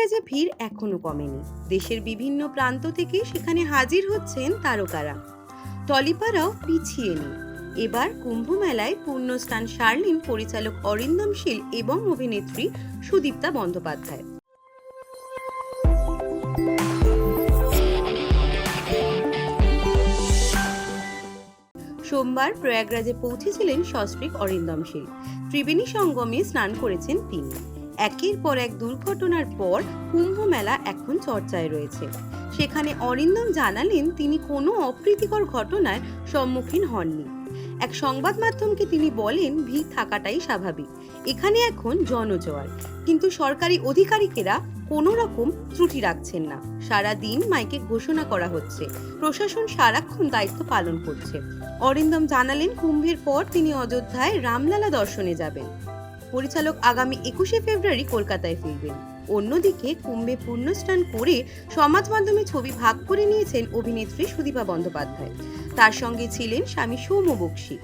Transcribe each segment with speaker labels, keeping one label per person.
Speaker 1: প্রয়াগরাজে ভিড় এখনও কমেনি। দেশের বিভিন্ন প্রান্ত থেকে সেখানে হাজির হচ্ছেন তারকারা। টলিপাড়াও পিছিয়ে নেই। এবার কুম্ভ মেলায় পূর্ণস্থান সারলেন পরিচালক অরিন্দম শীল এবং অভিনেত্রী সুদীপ্তা বন্দ্যোপাধ্যায়। সোমবার প্রয়াগরাজে পৌঁছেছিলেন সস্ত্রীক অরিন্দম শীল। ত্রিবেণী সঙ্গমে স্নান করেছেন তিনি। একের পর এক দুর্ঘটনার পর কুম্ভ মেলা এখন চর্চায় রয়েছে। সেখানে অরিন্দম জানালেন তিনি কোনো অপ্রীতিকর ঘটনার সম্মুখীন হননি। এক সংবাদ মাধ্যমকে তিনি বলেন, ভিড় থাকাটাই স্বাভাবিক। এখানে এখন জনজোয়ার। কিন্তু সরকারি অধিকারিকেরা কোনো রকম ত্রুটি রাখছেন না। সারা দিন মাইকে ঘোষণা করা হচ্ছে। প্রশাসন সারাক্ষণ দায়িত্ব পালন করছে। অরিন্দম জানালেন, কুম্ভের পর তিনি অযোধ্যায় রামলালা দর্শনে যাবেন। পরিচালক আগামী একুশে ফেব্রুয়ারি কলকাতায় ফিরবেন। অন্যদিকে কুম্ভে পুণ্যস্নান করে সমাজ মাধ্যমে ছবি ভাগ করে নিয়েছেন অভিনেত্রী সুদীপা বন্দ্যোপাধ্যায়। তার সঙ্গে ছিলেন স্বামী সৌম বক্সী।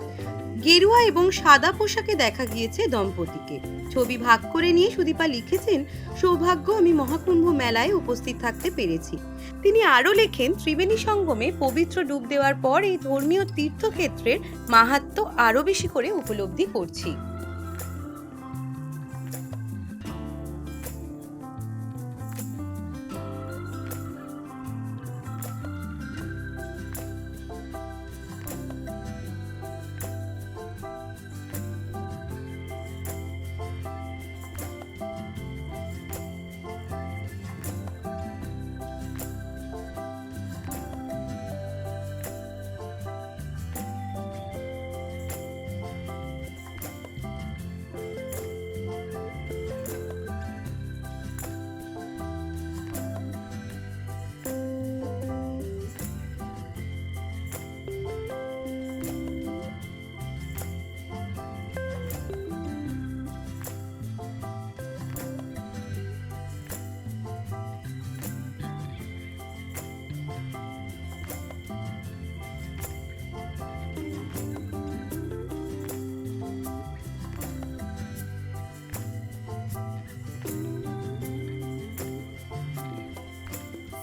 Speaker 1: গেরুয়া এবং সাদা পোশাকে দেখা গিয়েছে দম্পতিকে। ছবি ভাগ করে নিয়ে সুদীপা লিখেছেন, সৌভাগ্য আমি মহাকুম্ভ মেলায় উপস্থিত থাকতে পেরেছি। তিনি আরও লেখেন, ত্রিবেণী সঙ্গমে পবিত্র ডুব দেওয়ার পর এই ধর্মীয় তীর্থক্ষেত্রের মাহাত্ম্য আরও বেশি করে উপলব্ধি করছি।